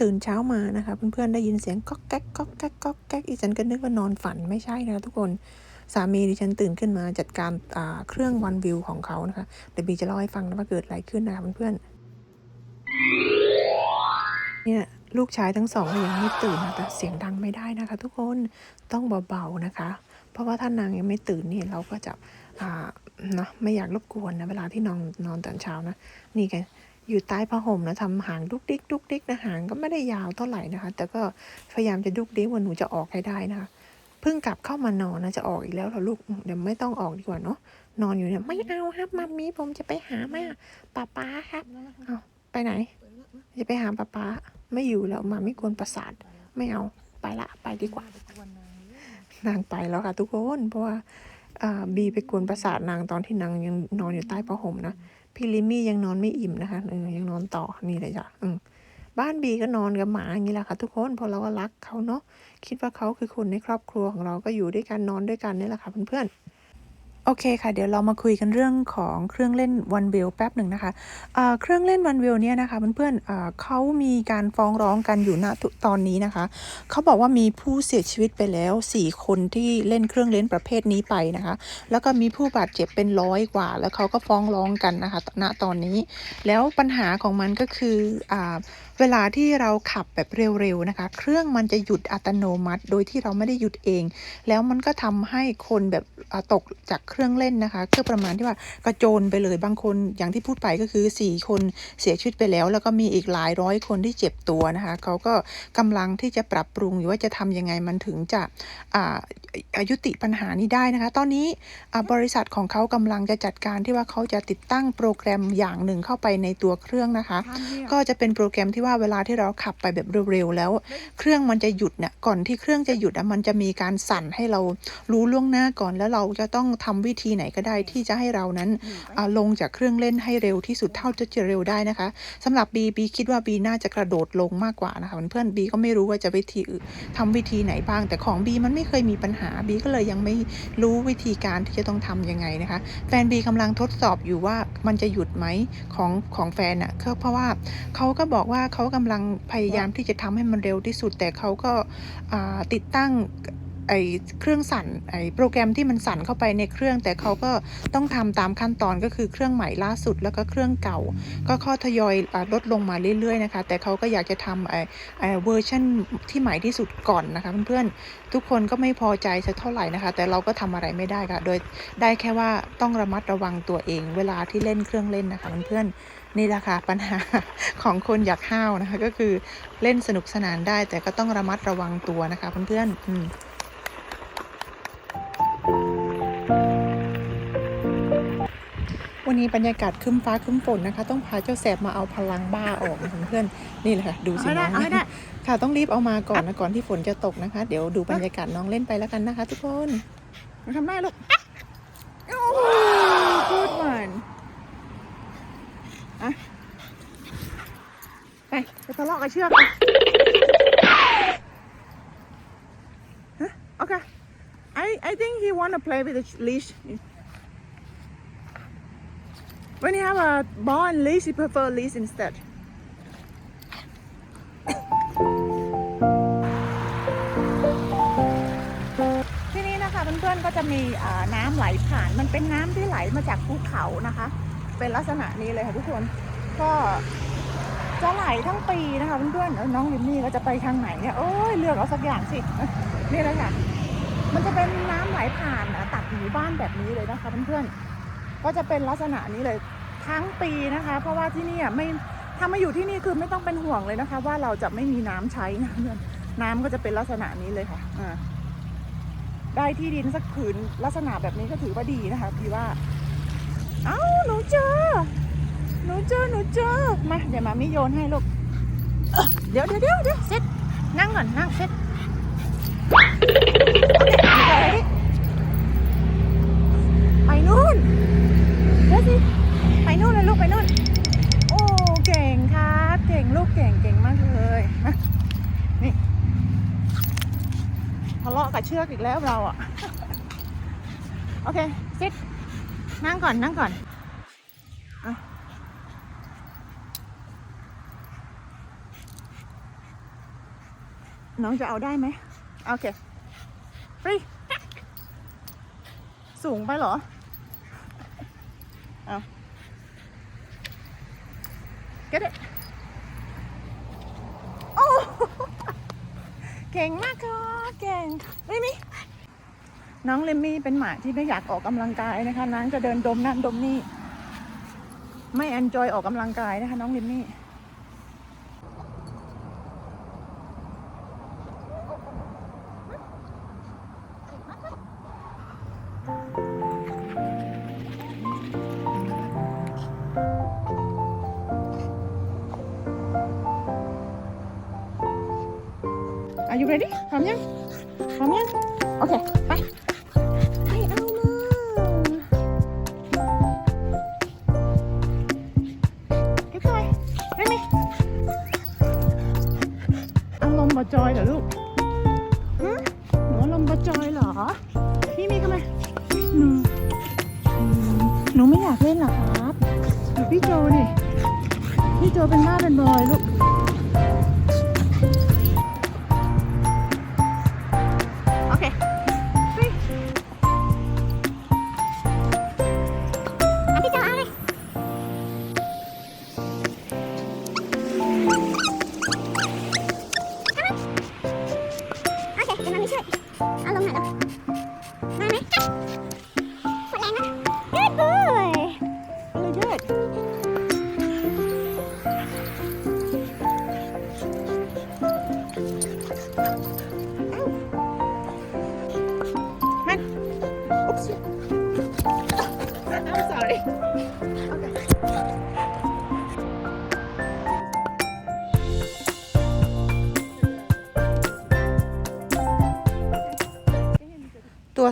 ตื่นเช้ามานะคะ เพื่อนๆได้ยินเสียงก๊อกแก๊กก๊อกแก๊กก๊อกแก๊กอีฉันก็นึกว่านอนฝันไม่ใช่นะทุกคนสามีดิฉันตื่นขึ้นมาจัดการเครื่องวันวิวของเขานะคะเดี๋ยวบีจะเล่าให้ฟังนะว่าเกิดอะไรขึ้นนะคะเพื่อนๆเนี่ยลูกชายทั้งสองยังไม่ตื่นนะแต่เสียงดังไม่ได้นะคะ ทุกคนต้องเบาๆนะคะ เพราะว่าถ้านางยังไม่ตื่นนี่เราก็จะอ่านะไม่อยากรบกวนนะเวลาที่นอนนอนตอนเช้านะ นี่ไง อยู่ใต้ผ้าห่มนะทำหางดุกดิกดุกดิกนะหางก็ไม่ได้ยาวเท่าไหร่นะคะ แต่ก็พยายามจะดุกดิกว่าหนูจะออกให้ได้นะคะเพิ่งกลับเข้ามานอนนะจะออกอีกแล้วเหรอลูกเดี๋ยวไม่ต้องออกดีกว่าเนาะนอนอยู่เนี่ยไม่เอาครับมัมมี่ผมจะไปหาแม่ป้าป้าครับเอาไปไหน จะไปหาป้าป้าไม่อยู่แล้วมาไม่กวนประสาทไม่เอาไปละไปดีกว่านางไปแล้วค่ะทุกคนเพราะว่าบีไปกวนประสาทนางตอนที่นางยังนอนอยู่ใต้ผ้าห่มนะ พี่ลิมมี่ยังนอนไม่อิ่มนะคะเออยังนอนต่อนี่เลยจ้ะอืมบ้านบีก็นอนกับหมาอย่างนี้แหละค่ะทุกคนเพราะเราก็รักเขาเนาะคิดว่าเขาคือคนในครอบครัวของเราก็อยู่ด้วยกันนอนด้วยกันนี่แหละค่ะเพื่อนๆ โอเคค่ะ เดี๋ยวเรามาคุยกันเรื่องของเครื่องเล่นวันวิวแป๊บหนึ่งนะคะเอ่อเครื่องเล่นวันวิวเนี่ยนะคะเพื่อนๆเขามีการฟ้องร้องกันอยู่ณตอนนี้นะคะ เขาบอกว่ามีผู้เสียชีวิตไปแล้ว 4 คนที่เล่นเครื่องเล่นประเภทนี้ไปนะคะ แล้วก็มีผู้บาดเจ็บเป็นร้อยกว่า แล้วเขาก็ฟ้องร้องกันนะคะณตอนนี้ แล้วปัญหาของมันก็คืออเวลาที่เราขับแบบเร็วๆนะคะ เครื่องมันจะหยุดอัตโนมัติ โดยที่เราไม่ได้หยุดเอง แล้วมันก็ทำให้คนแบบอ่าตกจากเครื่องเล่นนะคะก็ประมาณที่ว่ากระโจนไปเลยบางคนอย่างที่พูดไปก็คือ 4 คนเสียชีวิตไปแล้ว แล้วก็มีอีกหลายร้อยคนที่เจ็บตัวนะคะเขาก็กำลังที่จะปรับปรุงอยู่ว่าจะทำยังไงมันถึงจะอ่าอายุติปัญหานี้ได้นะคะ ตอนนี้อ่าบริษัทของเขากำลังจะจัดการที่ว่าเขาจะติดตั้งโปรแกรมอย่างหนึ่งเข้าไปในตัวเครื่องนะคะ ก็จะเป็นโปรแกรมที่ว่าเวลาที่เราขับไปแบบเร็วๆแล้ว เครื่องมันจะหยุดเนี่ยก่อนที่เครื่องจะหยุดอะมันจะมีการสั่นให้เรารู้ล่วงหน้าก่อนแล้วเราจะต้องทำวิธีไหนก็ได้ที่จะให้เรานั้นอ่าลงจากเครื่องเล่นให้เร็วที่สุดเท่าจะจะเร็วได้นะคะสำหรับบีบีคิดว่าบีน่าจะกระโดดลงมากกว่านะคะเพื่อนๆบีก็ไม่รู้ว่าจะวิธีอื่นทำวิธีไหนบ้าง แต่ของบีมันไม่เคยมีปัญหาบีก็เลยยังไม่รู้วิธีการที่จะต้องทำยังไงนะคะ แฟนบีกำลังทดสอบอยู่ว่ามันจะหยุดไหมของของแฟนอะ่ะก็เพราะว่าเขาก็บอกว่าเขากำลังพยายามที่จะทำให้มันเร็วที่สุด แต่เขาก็อ่าติดตั้งไอเครื่องสั่นไอโปรแกรมที่มันสั่นเข้าไปในเครื่อง แต่เขาก็ต้องทำตามขั้นตอนก็คือเครื่องใหม่ล่าสุดแล้วก็เครื่องเก่า ก็ข้อทยอยอ่าลดลงมาเรื่อยๆนะคะแต่เขาก็อยากจะทำไอไอเวอร์ชันที่ใหม่ที่สุดก่อนนะคะเพื่อนๆทุกคนก็ไม่พอใจสักเท่าไหร่นะคะ แต่เราก็ทำอะไรไม่ได้ค่ะ โดยได้แค่ว่าต้องระมัดระวังตัวเอง เวลาที่เล่นเครื่องเล่นนะคะเพื่อนๆ นี่แหละค่ะปัญหาของคนอยากห้าวนะคะ ก็คือเล่นสนุกสนานได้ แต่ก็ต้องระมัดระวังตัวนะคะเพื่อนๆอืมวันนี้บรรยากาศครึ้มฟ้าครึ้มฝนนะคะ ต้องพาเจ้าแสบมาเอาพลังบ้าออกนะคะเพื่อนๆนี่แหละค่ะดูสิน้องเอาให้ได้ค่ะต้องรีบเอามาก่อนนะก่อนที่ฝนจะตกนะคะ เดี๋ยวดูบรรยากาศน้องเล่นไปแล้วกันนะคะ ทุกคนมาทำได้ลูก โอ้ good one อะ ไปทะเลาะกับเชือกฮะ okay I I think he wanna play with the leash when you have a ball and leash he prefer leash instead ที่นี่นะคะเพื่อนๆก็จะมีน้ำไหลผ่าน มันเป็นน้ำที่ไหลมาจากภูเขานะคะ เป็นลักษณะนี้เลยค่ะทุกคน ก็ จะไหลทั้งปีนะคะเพื่อนๆแล้วน้องลิมมี่ก็จะไปทางไหนเนี่ยโอ้ยเลือกเอาสักอย่างสินี่เลยค่ะมันจะเป็นน้ำไหลผ่านอะตัดหมู่บ้านแบบนี้เลยนะคะเพื่อนๆก็จะเป็นลักษณะนี้เลยทั้งปีนะคะ เพราะว่าที่นี่ไม่ถ้ามาอยู่ที่นี่คือไม่ต้องเป็นห่วงเลยนะคะ ว่าเราจะไม่มีน้ำใช้นะเพื่อนน้ำก็จะเป็นลักษณะนี้เลยค่ะอ่าได้ที่ดินสักผืนลักษณะแบบนี้ก็ถือว่าดีนะคะพี่ว่า เอ้าหนูเจอ หนูเจอหนูเจอมาเดี๋ยวมามิโยนให้ลูกเดี๋ยวเดี๋ยวเดี๋ยวเดี๋ยวเซ็ตนั่งก่อนนั่งเซ็ตไปนู่นเดี๋ยวสิไปนู่นเลยลูกไปนู่นโอ้เก่งครับเก่งลูกเก่งเก่งมากเลยมานี่ทะเลาะกับเชือกอีกแล้วเราอะโอเคซิดนั่งก่อนนั่งก่อน น้องจะเอาได้ไหมโอเคฟรีสูงไปเหรอ เอา get it โอ้เก่งมากค่ะเก่งลิมมี่น้องลิมมี่เป็นหมาที่ไม่อยากออกกำลังกายนะคะนางจะเดินดมนั่นดมนี่ ไม่แอนจอยออกกำลังกายนะคะ น้องลิม Are you ready พร้อมยังพร้อมยังโอเค ไปไม่เอามาเก็บไปได้ไหมอารมณ์บาจอยเหรอลูกฮะหนูอารมณ์บาจอยเหรอ พี่มีเข้ามาหนูหนูไม่อยากเล่นหรอครับดูพี่โจดิพี่โจเป็นบ้าเป็นบอยลูก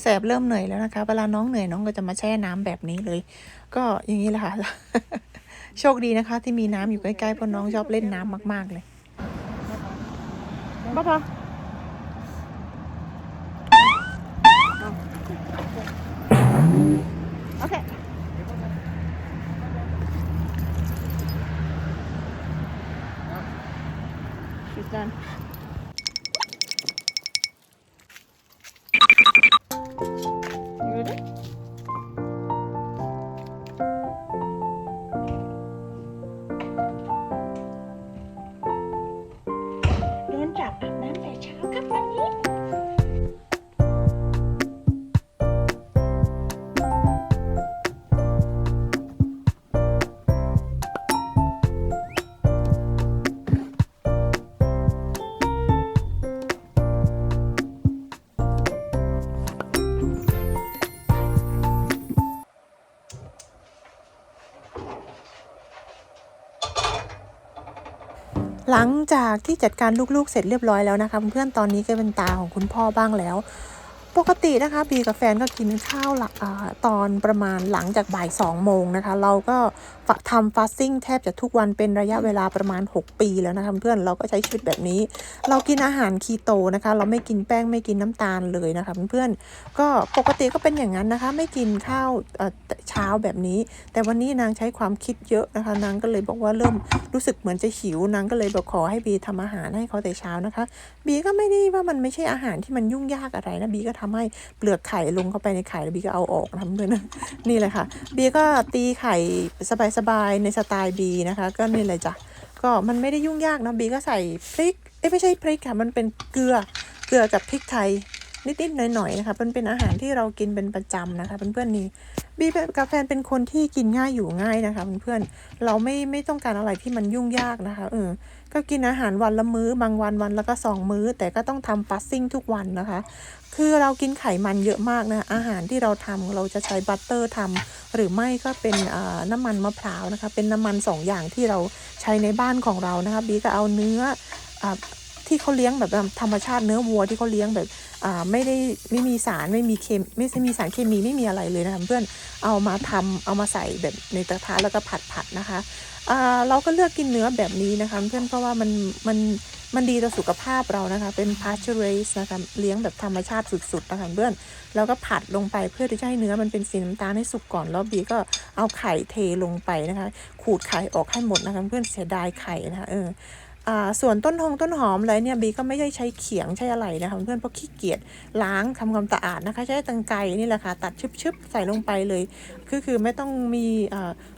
แสบเริ่มเหนื่อยแล้วนะคะ เวลาน้องเหนื่อยน้องก็จะมาแช่น้ำแบบนี้เลย ก็อย่างนี้แหละค่ะ โชคดีนะคะ ที่มีน้ำอยู่ใกล้ๆเพราะน้องชอบเล่นน้ำมาก ๆเลยบ้าปะ หลังจากที่จัดการลูกๆเสร็จเรียบร้อยแล้วนะคะเพื่อนๆตอนนี้ก็เป็นตาของคุณพ่อบ้างแล้ว ปกตินะคะบีกับแฟนก็กินข้าวหลักอตอนประมาณหลังจากบ่ายสองโมงนะคะ เราก็ทำฟาสติ้งแทบจะทุกวันเป็นระยะเวลาประมาณ 6 ปีแล้วนะคะเพื่อนเราก็ใช้ชีวิตแบบนี้ เรากินอาหารคีโตนะคะ เราไม่กินแป้งไม่กินน้ำตาลเลยนะคะเพื่อนๆก็ปกติก็เป็นอย่างนั้นนะคะ ไม่กินข้าวเช้าแบบนี้ แต่วันนี้นางใช้ความคิดเยอะนะคะ นางก็เลยบอกว่าเริ่มรู้สึกเหมือนจะหิวนางก็เลยบอกขอให้บีทำอาหารให้เขาแต่เช้านะคะ บีก็ไม่ได้ว่ามันไม่ใช่อาหารที่มันยุ่งยากอะไรนะบีก็ทำให้เปลือกไข่ลงเข้าไปในไข่แล้วบีก็เอาออกทำด้วยนะนี่เลยค่ะบีก็ตีไข่สบายๆในสไตล์บีนะคะ ก็นี่เลยจ้ะก็มันไม่ได้ยุ่งยากนะบีก็ใส่พริกเอ้ไม่ใช่พริกค่ะมันเป็นเกลือเกลือกับพริกไทย นิดๆหน่อยๆนะคะมันเป็นอาหารที่เรากินเป็นประจำนะคะเพื่อนๆนี่บีกับแฟนเป็นคนที่กินง่ายอยู่ง่ายนะคะเพื่อนๆเราไม่ไม่ต้องการอะไรที่มันยุ่งยากนะคะเออก็กินอาหารวันละมื้อบางวันวันแล้วก็สองมื้อ แต่ก็ต้องทำฟาสติ้งทุกวันนะคะ คือเรากินไขมันเยอะมากนะอาหารที่เราทำเราจะใช้บัตเตอร์ทำหรือไม่ก็เป็นอ่าน้ำมันมะพร้าวนะคะ เป็นน้ำมันสองอย่างที่เราใช้ในบ้านของเรานะคะบีก็เอาเนื้ออ ที่เขาเลี้ยงแบบธรรมชาติเนื้อวัวที่เขาเลี้ยงแบบอ่าไม่ได้ไม่มีสารไม่มีเคมไม่ใช่มีสารเคมีไม่มีอะไรเลยนะคะเพื่อนเอามาทำเอามาใส่แบบในกระทะแล้วก็ผัดผัดๆนะคะอ่าเราก็เลือกกินเนื้อแบบนี้นะคะเพื่อนเพราะว่ามันมันมันดีต่อสุขภาพเรานะคะ เป็น pasture raised นะคะเลี้ยงแบบธรรมชาติสุดๆนะคะเพื่อนแล้วก็ผัดลงไปเพื่อที่จะให้เนื้อมันเป็นสีน้ำตาลให้สุกก่อนแล้วบีก็เอาไข่เทลงไปนะคะ ขูดไข่ออกให้หมดนะคะเพื่อนเสียดายไข่นะคะเออ ส่วนต้นหงต้นหอมอะไรเนี่ยบีก็ไม่ได้ใช้เขียงใช้อะไรนะคะเพื่อนเพราะขี้เกียจล้างทำความสะอาดนะคะ ใช้ตังไก่นี่แหละค่ะตัดชึบๆใส่ลงไปเลย คือคือไม่ต้องมี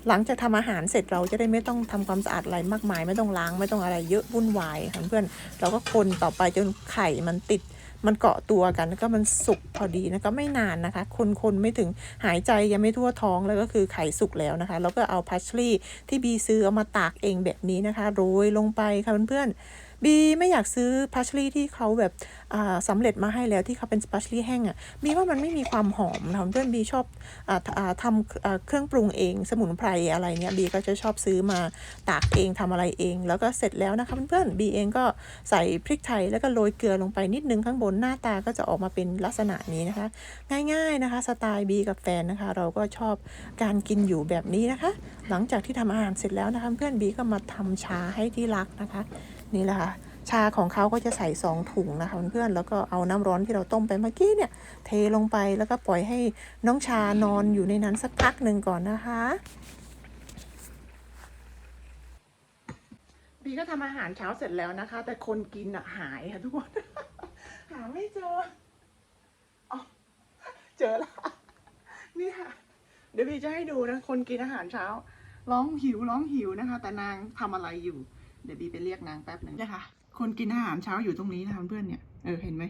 หลังจากทำอาหารเสร็จเราจะได้ไม่ต้องทำความสะอาดอะไรมากมาย ไม่ต้องล้างไม่ต้องอะไรเยอะวุ่นวายค่ะเพื่อนเราก็คนต่อไปจนไข่มันติด มันเกาะตัวกันแล้วก็มันสุกพอดีนะก็ไม่นานนะคะ คนคนไม่ถึงหายใจยังไม่ทั่วท้องแล้วก็คือไข่สุกแล้วนะคะ แล้วก็เอาพัชรี่ที่บีซื้อเอามาตากเองแบบนี้นะคะโรยลงไปค่ะเพื่อนๆ บีไม่อยากซื้อพัชรีที่เขาแบบอ่าสำเร็จมาให้แล้วที่เขาเป็นพัชรีแห้งอะ่ะบีว่ามันไม่มีความหอมนะเพื่อนบีชอบอทำเครื่องปรุงเองสมุนไพรอะไรเนี่ยบีก็จะชอบซื้อมาตากเองทำอะไรเอง แล้วก็เสร็จแล้วนะคะเพื่อนๆบีเองก็ใส่พริกไทยแล้วก็โรยเกลือลงไปนิดนึงข้างบนหน้าตาก็จะออกมาเป็นลักษณะนี้นะคะ ง่ายๆนะคะสไตล์บีกับแฟนนะคะ เราก็ชอบการกินอยู่แบบนี้นะคะ หลังจากที่ทำอาหารเสร็จแล้วนะคะเพื่อนบีก็มาทำชาให้ที่รักนะคะ นี่แหละค่ะชาของเขาก็จะใส่สองถุงนะคะเพื่อนๆแล้วก็เอาน้ำร้อนที่เราต้มไปเมื่อกี้เนี่ย เทลงไปแล้วก็ปล่อยให้น้องชานอนอยู่ในนั้นสักพักหนึ่งก่อนนะคะบีก็ทำอาหารเช้าเสร็จแล้วนะคะ แต่คนกินอะหายค่ะทุกคน หาไม่เจออ๋อเจอละนี่ค่ะ เดี๋ยวบีจะให้ดูนะคนกินอาหารเช้า ร้องหิวร้องหิวนะคะ แต่นางทำอะไรอยู่ เดี๋ยวบีไปเรียกนางแป๊บหนึ่งนะคะ คนกินอาหารเช้าอยู่ตรงนี้นะคะเพื่อนเนี่ย เออเห็นไหม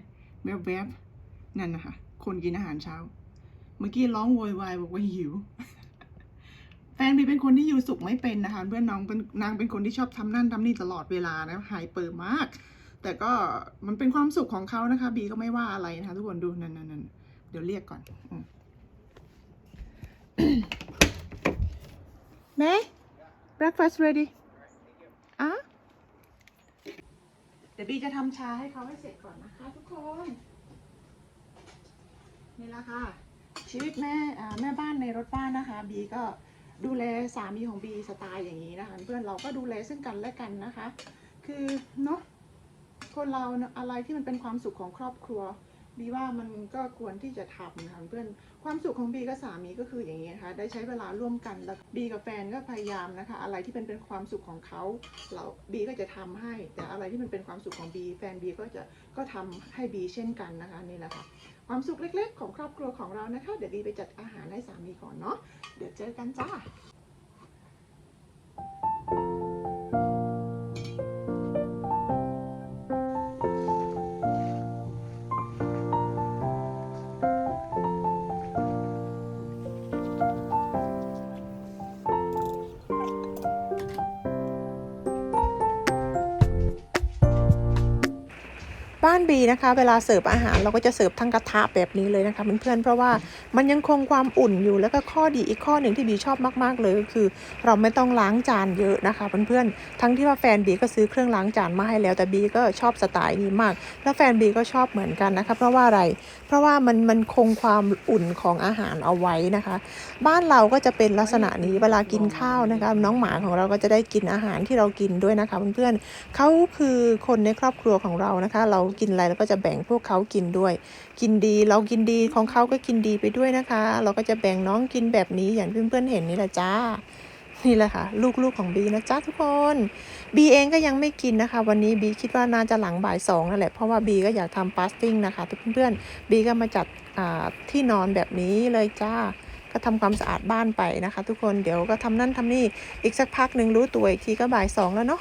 แวบแวบๆนั่นนะคะ คนกินอาหารเช้า เมื่อกี้ร้องโวยวายบอกว่าหิว แฟนบีเป็นคนที่อยู่สุขไม่เป็นนะคะ เพื่อนน้องเป็นนางเป็นคนที่ชอบทำนั่นทำนี่ตลอดเวลานะไฮเปอร์มาก แต่ก็มันเป็นความสุขของเขานะคะ บีก็ไม่ว่าอะไรนะคะทุกคนดูนั่นนั่นนั่นเดี๋ยวเรียกก่อนอืม May breakfast ready อะเดี๋ยวบีจะทำชาให้เขาให้เสร็จก่อนนะคะทุกคน นี่แหละค่ะ ชีวิตแม่แม่บ้านในรถบ้านนะคะ บีก็ดูแลสามีของบีสไตล์อย่างนี้นะคะ เพื่อนเราก็ดูแลซึ่งกันและกันนะคะ คือเนาะคนเราอะไรที่มันเป็นความสุขของครอบครัว บีว่ามันก็ควรที่จะทำนะคะเพื่อนความสุขของบีกับสามีก็คืออย่างนี้นะคะได้ใช้เวลาร่วมกันแล้วบีกับแฟนก็พยายามนะคะ อะไรที่เป็นเป็นความสุขของเขาเราบีก็จะทำให้ แต่อะไรที่มันเป็นความสุขของบีแฟนบีก็จะก็ทำให้บีเช่นกันนะคะนี่แหละค่ะความสุขเล็กๆ ของครอบครัวของเรานะคะเดี๋ยวบีไปจัดอาหารให้สามีก่อนเนาะเดี๋ยวเจอกันจ้าีนะคะ เวลาเสิร์ฟอาหารเราก็จะเสิร์ฟทั้งกระทะแบบนี้เลยนะคะเพื่อนๆเพราะว่ามันยังคงความอุ่นอยู่แล้วก็ข้อดีอีกข้อหนึ่งที่บีชอบมากๆเลยก็คือ เราไม่ต้องล้างจานเยอะนะคะเพื่อนๆทั้งที่ว่าแฟนบีก็ซื้อเครื่องล้างจานมาให้แล้วแต่บีก็ชอบสไตล์นี้มาก แล้วแฟนบีก็ชอบเหมือนกันนะคะ เพราะว่าอะไร เพราะว่ามันมันคงความอุ่นของอาหารเอาไว้นะคะ บ้านเราก็จะเป็นลักษณะนี้เวลากินข้าวนะคะ น้องหมาของเราก็จะได้กินอาหารที่เรากินด้วยนะคะเพื่อนๆเขาคือคนในครอบครัวของเรานะคะ เรากินอะไรเราก็จะแบ่งพวกเขากินด้วย กินดีเรากินดีของเขาก็กินดีไปด้วยนะคะ เราก็จะแบ่งน้องกินแบบนี้อย่างเพื่อนๆเห็นนี่แหละจ้านี่แหละค่ะ ลูกๆของบีนะจ๊ะทุกคนบีเองก็ยังไม่กินนะคะ วันนี้บีคิดว่าน่าจะหลังบ่ายสองนั่นแหละเพราะว่าบีก็อยากทำฟาสติ้งนะคะทุกเพื่อนๆบีก็มาจัดที่นอนแบบนี้เลยจ้า ก็ทำความสะอาดบ้านไปนะคะ ทุกคนเดี๋ยวก็ทำนั่นทำนี่อีกสักพักหนึ่งรู้ตัวอีกทีก็บ่ายสองแล้วเนาะ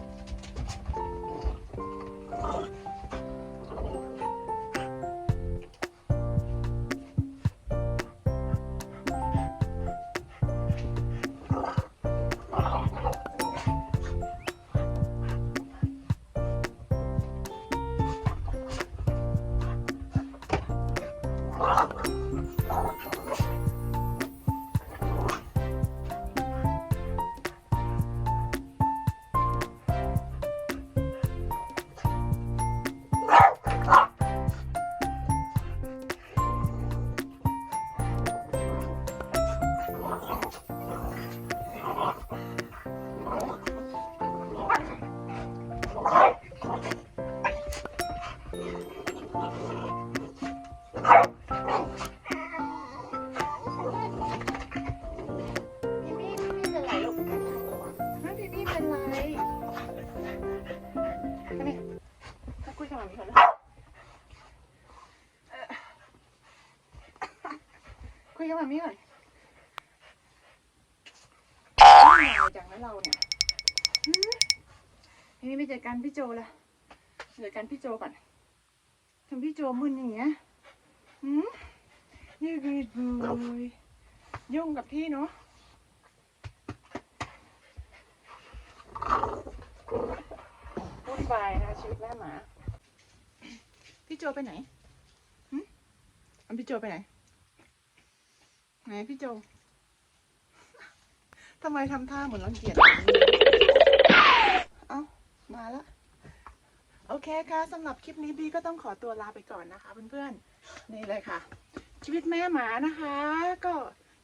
คุยกับมามีก่อนนะคุยกับมามีก่อนไม่เหงาจังนเราเนี่ยทีนี้ไปเจอกันพี่โจละเจอกันพี่โจก่อนทำพี่โจมึนอย่างเงี้ยหืมนี่คือบุยยุ่งกับพี่เนาะวุ่นวายนะชีวิตแม่หมา พี่โจไปไหนหึเอาพี่โจไปไหน ไหนพี่โจทำไมทำท่าเหมือนรังเกียจเอ้ามาแล้วโอเคค่ะสำหรับคลิปนี้บีก็ต้องขอตัวลาไปก่อนนะคะ เพื่อนๆ นี่เลยค่ะ ชีวิตแม่หมานะคะ ก็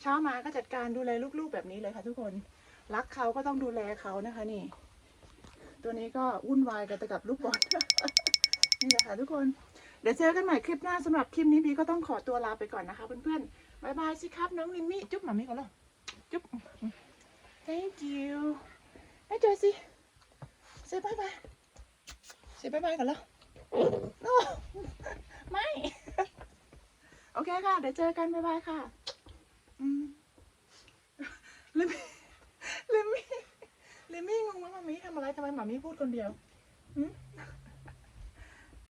เช้ามาก็จัดการดูแลลูกๆแบบนี้เลยค่ะ ทุกคนรักเขาก็ต้องดูแลเขานะคะนี่ ตัวนี้ก็วุ่นวายกันแต่กับลูกบอลนี่แหละค่ะทุกคน ดี๋ยวเจอกันใหม่คลิปหน้าสำหรับคลิปนี้บีก็ต้องขอตัวลาไปก่อนนะคะเพื่อนๆบายบายสิครับน้องลิมมี่จุ๊บหมามี่ก่อนเลยจุ๊บ thank you ไปเจอสิเซบายบายเซบายบายก่อนแล้ว no ไม่ โอเคค่ะ เดี๋ยวเจอกันบายบายค่ะอืมลิมมี่ลิมมี่ลิมมี่งงว่ามามี่ทำอะไรทำไมมามี่พูดคนเดียวหืม